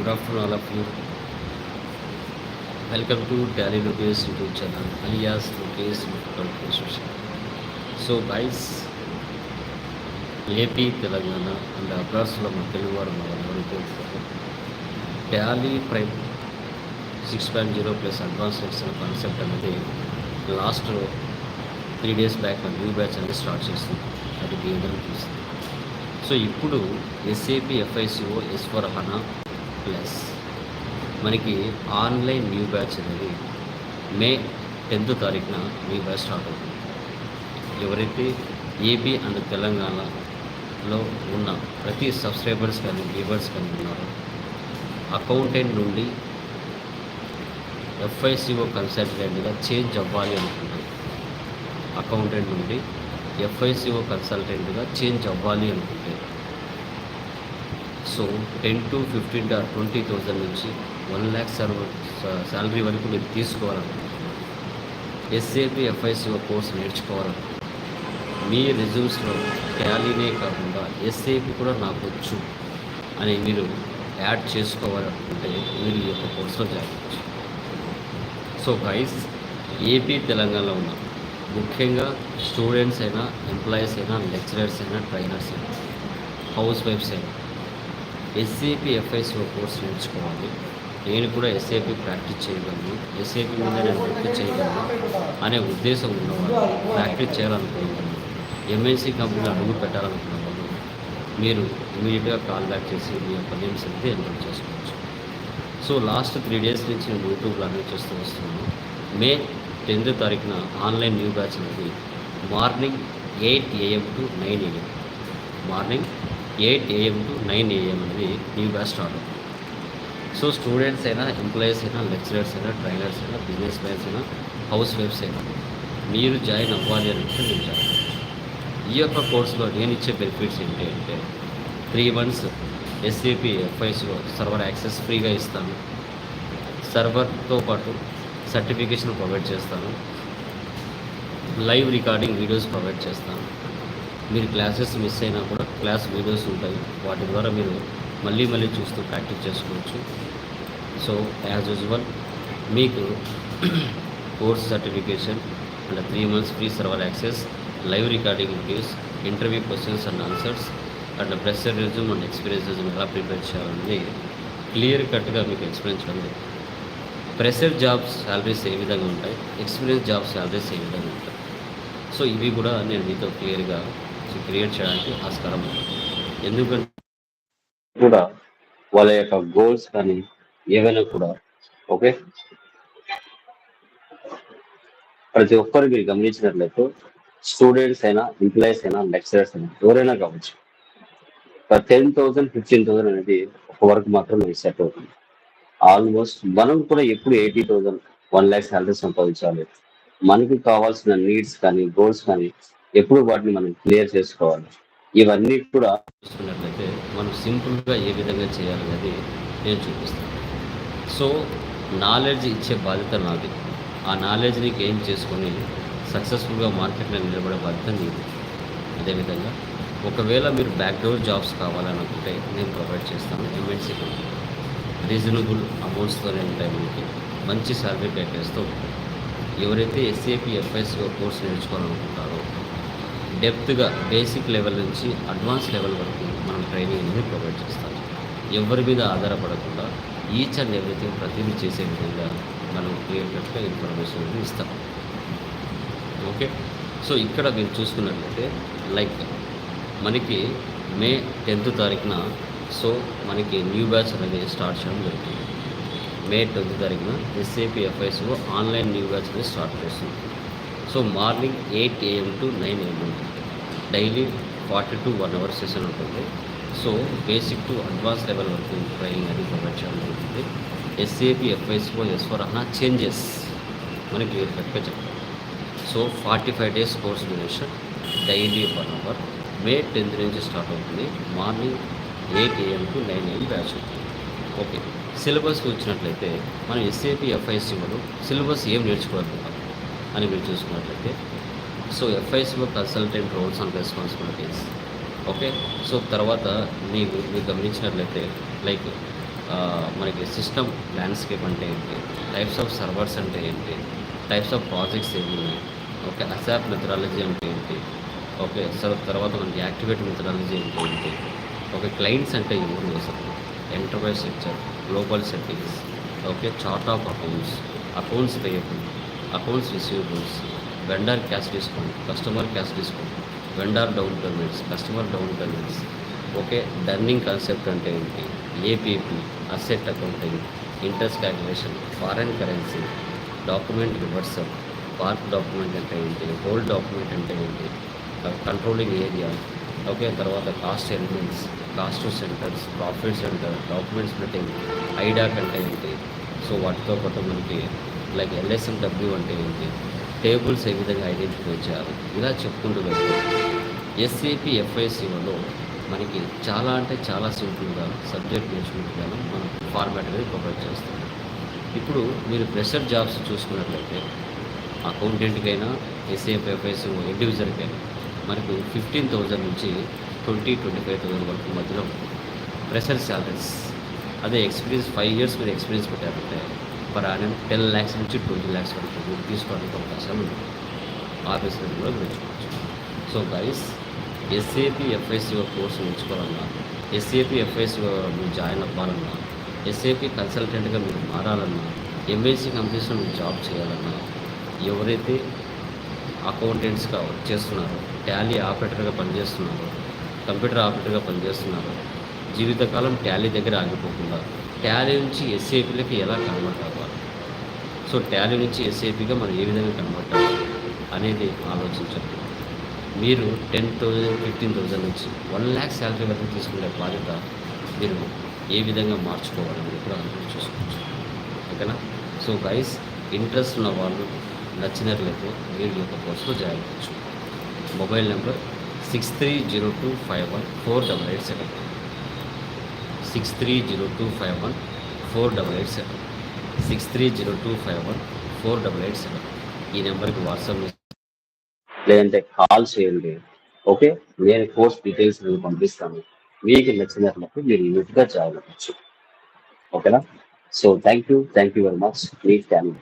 Good afternoon all of you welcome to daily Lokesh YouTube channel alias Lokesh Difficult so guys AP Telangana and అబ్రాస్లో మన తెలుగు వారు మన అందరూ తెలుస్తారు Tally prime six point zero plus advance లెక్షన్ concept అనేది last three days back new batch అనేది start చేస్తుంది అది మీ చూస్తుంది సో ఇప్పుడు SAP FICO S four HANA plus మనకి ఆన్లైన్ న్యూ బ్యాచ్ అనేది మే టెన్త్ తారీఖున న్యూ బ్యాచ్ స్టార్ట్ అవుతుంది. ఎవరైతే ఏపీ అండ్ తెలంగాణలో ఉన్న ప్రతి సబ్స్క్రైబర్స్ కానీ వ్యూవర్స్ కానీ ఉన్నారో అకౌంటెంట్ నుండి ఎఫ్ఐసిఓ కన్సల్టెంట్గా చేంజ్ అవ్వాలి అనుకుంటారు అకౌంటెంట్ నుండి ఎఫ్ఐసిఓ కన్సల్టెంట్గా చేంజ్ అవ్వాలి అనుకుంటే so ten to fifteen to twenty thousand నుంచి వన్ ల్యాక్ సర్వ శాలరీ వరకు మీరు తీసుకోవాలనుకుంటున్నారు. ఎస్ఏపి ఎఫ్ఐసిఓ కోర్స్ నేర్చుకోవాలనుకుంటున్నారు. మీ రిజ్యూమ్స్లో ట్యాలీనే కాకుండా ఎస్ఏపి కూడా నాకు వచ్చు అని మీరు యాడ్ చేసుకోవాలనుకుంటే మీరు ఈ యొక్క కోర్సులో జాయిన్ అవ్వచ్చు. సో గైస్ ఏపీ తెలంగాణలో ఉన్న ముఖ్యంగా స్టూడెంట్స్ అయినా ఎంప్లాయీస్ అయినా లెక్చరర్స్ అయినా ట్రైనర్స్ అయినా హౌస్ వైఫ్స్ అయినా ఎస్ఏపి ఎఫ్ఐసిఓ కోర్స్ నేర్చుకోవాలి. నేను కూడా ఎస్ఏపి ప్రాక్టీస్ చేయగలను. ఎస్ఏపి మీద నేను వర్క్ చేయగలను అనే ఉద్దేశం ఉన్నవాళ్ళు ప్రాక్టీస్ చేయాలనుకునే ఎంఎన్సీ కంపెనీలో అడుగు పెట్టాలనుకున్నవాళ్ళు మీరు ఇమీడియట్గా కాల్ బ్యాక్ చేసి మీ యొక్క నేమ్స్ అయితే ఎన్రోల్ చేసుకోవచ్చు. సో లాస్ట్ త్రీ డేస్ నుంచి నేను యూట్యూబ్లో అన్నీ చేస్తూ వస్తున్నాను. మే టెన్త్ తారీఖున ఆన్లైన్ న్యూ బ్యాచ్ అనేది morning eight AM to nine AM morning eight AM to nine AM అనేది న్యూ బ్యాచ్ స్టార్ట్ అవుతుంది. సో స్టూడెంట్స్ అయినా ఎంప్లాయీస్ అయినా లెక్చరర్స్ అయినా ట్రైనర్స్ అయినా బిజినెస్ మ్యాన్స్ అయినా హౌస్ వైఫ్స్ అయినా మీరు జాయిన్ అవ్వాలి అంటే మీరు జాయిన్ అవ్వచ్చు ఈ యొక్క కోర్సులో నేను ఇచ్చే బెనిఫిట్స్ ఏంటి అంటే త్రీ మంత్స్ ఎస్ఏపి ఎఫ్ఐస్లో సర్వర్ యాక్సెస్ ఫ్రీగా ఇస్తాను. సర్వర్తో పాటు సర్టిఫికేషన్ ప్రొవైడ్ చేస్తాను. లైవ్ రికార్డింగ్ వీడియోస్ ప్రొవైడ్ చేస్తాను. మీరు క్లాసెస్ మిస్ అయినా కూడా క్లాస్ వీడియోస్ ఉంటాయి. వాటి ద్వారా మీరు మళ్ళీ మళ్ళీ చూస్తూ ప్రాక్టీస్ చేసుకోవచ్చు. సో యాజ్ యూజువల్ మీకు course certification and three months free server access live recording videos interview questions and answers and fresher resume and experience resume ఎలా ప్రిపేర్ చేయాలనేది క్లియర్ కట్గా మీకు ఎక్స్ప్లెయిన్ చేయడం జరిగింది. ప్రెషర్ జాబ్స్ శాలరీస్ ఏ విధంగా ఉంటాయి? ఎక్స్పీరియన్స్ జాబ్ శాలరీస్ ఏ విధంగా ఉంటాయి? సో ఇవి కూడా నేను మీతో క్లియర్గా క్రియేట్ చేయడానికి ఆస్కారం ఎందుకంటే కూడా వాళ్ళ యొక్క గోల్స్ కానీ ఏవైనా కూడా ఓకే? ప్రతి ఒక్కరు మీరు గమనించినట్లయితే స్టూడెంట్స్ అయినా ఎంప్లాయీస్ అయినా లెక్చరర్స్ అయినా ఎవరైనా కావచ్చు టెన్ థౌసండ్ ఫిఫ్టీన్ థౌసండ్ అనేది ఒక వరకు మాత్రం సెట్ అవుతుంది. ఆల్మోస్ట్ మనం కూడా ఎప్పుడు eighty thousand one lakh salary సంపాదించాలి. మనకి కావాల్సిన నీడ్స్ కానీ గోల్స్ కానీ ఎప్పుడు వాటిని మనం క్లియర్ చేసుకోవాలి. ఇవన్నీ కూడా చూసుకున్నట్లయితే మనం సింపుల్గా ఏ విధంగా చేయాలనేది నేను చూపిస్తాను. సో నాలెడ్జ్ ఇచ్చే బాధ్యత నాది. ఆ నాలెడ్జ్ని గెయిన్ చేసుకొని సక్సెస్ఫుల్గా మార్కెట్లో నిలబడే బాధ్యత నీది. అదేవిధంగా ఒకవేళ మీరు బ్యాక్డోర్ జాబ్స్ కావాలనుకుంటే నేను ప్రొవైడ్ చేస్తాను ఎంఎన్సీ కంపెనీ రీజనబుల్ అమౌంట్స్తోనే ఉంటాయి మనకి. మంచి శాలరీ ప్యాకేజ్తో. ఎవరైతే ఎస్ఏపి ఎఫ్ఎస్ఓ కోర్స్ నేర్చుకోవాలనుకుంటారో డెప్త్గా బేసిక్ లెవెల్ నుంచి అడ్వాన్స్ లెవెల్ వరకు మనం ట్రైనింగ్ అనేది ప్రొవైడ్ చేస్తాం. ఎవరి మీద ఆధారపడకుండా ఈచ్ అండ్ ఎవ్రీథింగ్ ప్రతిదీ చేసే విధంగా మనం క్లియర్ ఇన్ఫర్మేషన్ అనేది ఇస్తాం. ఓకే? సో ఇక్కడ మీరు చూసుకున్నట్లయితే లైక్ మనకి మే టెన్త్ తారీఖున సో మనకి న్యూ బ్యాచ్ అనేది స్టార్ట్ చేయడం జరుగుతుంది. మే టెన్త్ తారీఖున ఎస్ఏపి ఎఫ్ఐస్లో ఆన్లైన్ న్యూ బ్యాచ్ అనేది స్టార్ట్ చేస్తుంది. So morning eight AM to nine AM ఉంటుంది daily forty to one hour session ఉంటుంది. So basic to advance level వరకు ట్రైనింగ్ అనేది ప్రొవైడ్ చేయడం జరుగుతుంది. ఎస్ఏపి ఎఫ్ఐస్లో ఎస్ఫర్ అన్న చేంజెస్. మనకి క్లియర్ కట్గా చెప్తాం so forty five days course duration daily one hour. May tenth నుంచి స్టార్ట్ అవుతుంది. Morning eight AM to nine AM batch ఉంటుంది. ఓకే. సిలబస్కి వచ్చినట్లయితే మనం ఎస్ఏపి ఎఫ్ఐసిలో సిలబస్ ఏం నేర్చుకోవాలి? అని మీరు చూసుకున్నట్లయితే. So FICO consultant roles and responsibilities. Okay? So తర్వాత మీకు మీరు గమనించినట్లయితే లైక్ మనకి సిస్టమ్ ల్యాండ్స్కేప్ అంటే ఏంటి? టైప్స్ ఆఫ్ సర్వర్స్ అంటే ఏంటి? టైప్స్ ఆఫ్ ప్రాజెక్ట్స్ ఏమి ఉన్నాయి? ఓకే? అసాప్ మెథడాలజీ అంటే ఏంటి? ఓకే? సో తర్వాత మనకి యాక్టివేట్ మెథడాలజీ అంటే ఏంటి? ఓకే? క్లయింట్స్ అంటే ఎవరు అసలు? Enterprise sector global settings okay? Chart of accounts accounts payable accounts receivables vendor cash discount customer cash discount vendor down payments customer down payments. Okay dunning concept అంటే ఏంటి? APP asset accounting interest calculation foreign currency document reversal. Park document అంటే ఏంటి? Hold document అంటే ఏంటి? Controlling area. Okay తర్వాత cost elements cost centres profit centre document splitting IDoc అంటే ఏంటి? So వాటితో పాటు మనకి లైక్ ఎల్ఎస్ఎండబ్ల్యూ అంటే ఏంటి? టేబుల్స్ ఏ విధంగా ఐడెంటిఫై చేయాలి? ఇలా చెప్పుకుంటూ వెళ్తే ఎస్ఏపి ఎఫ్ఐసిఓలో మనకి చాలా అంటే చాలా సింపుల్గా సబ్జెక్ట్ నేర్చుకుంటుగా మనం ఫార్మాట్ అనేది ప్రొవైడ్ చేస్తాం. ఇప్పుడు మీరు ప్రెషర్ జాబ్స్ చూసుకున్నట్లయితే అకౌంటెంట్కైనా ఎస్ఏపి ఎఫ్ఐసిఓ ఇండివిజువల్కైనా మనకు ఫిఫ్టీన్ థౌజండ్ నుంచి ట్వంటీ ట్వంటీ ఫైవ్ థౌసండ్ వరకు మధ్యలో ప్రెషర్ శాలరీస్ అదే ఎక్స్పీరియన్స్ ఫైవ్ ఇయర్స్ మీరు ఎక్స్పీరియన్స్ పెట్టారంటే పర్ ఆనం టెన్ ల్యాక్స్ నుంచి ట్వంటీ ల్యాక్స్ వరకు మీరు తీసుకోవడానికి అవకాశాలు ఉన్నాయి ఆఫీసులు కూడా నేర్చుకోవచ్చు so guys SAP FICO course నేర్చుకోవాలన్నా SAP FICO మీరు జాయిన్ అవ్వాలన్నా ఎస్ఏపి కన్సల్టెంట్గా మీరు మారాలన్నా ఎంఎస్సి కంపెనీస్లో మీరు జాబ్ చేయాలన్నా ఎవరైతే అకౌంటెంట్స్గా వర్క్ చేస్తున్నారో ట్యాలీ ఆపరేటర్గా పనిచేస్తున్నారో కంప్యూటర్ ఆపరేటర్గా పనిచేస్తున్నారో జీవితకాలం ట్యాలీ దగ్గర ఆగిపోకుండా ట్యాలీ నుంచి ఎస్ఏపీలకి ఎలా కన్వర్ట్ అవ్వాలి? సో ట్యాలీ నుంచి ఎస్ఏపీగా మనం ఏ విధంగా కన్వర్ట్ అవ్వాలి అనేది ఆలోచించండి. మీరు టెన్ థౌజండ్ ఫిఫ్టీన్ థౌజండ్ నుంచి వన్ ల్యాక్ శాలరీ వరకు తీసుకునే బాధ్యత మీరు ఏ విధంగా మార్చుకోవాలని కూడా చూసుకోవచ్చు. ఓకేనా? సో గైస్ ఇంట్రెస్ట్ ఉన్న వాళ్ళు నచ్చినట్లయితే మీరు యొక్క కోర్సులో జాయిన్ అవ్వచ్చు. Mobile number six three zero two five one four double eight seven six three zero two five one four double eight seven six three zero two five one four double eight seven ఈ నెంబర్కి WhatsApp లేదంటే call చేయండి. Okay? నేను course details నేను పంపిస్తాను. మీకు నచ్చినట్లయితే మీరు ఇమీడియట్గా జాయిన్ అవ్వచ్చు. ఓకేనా? So thank you thank you very much. Me family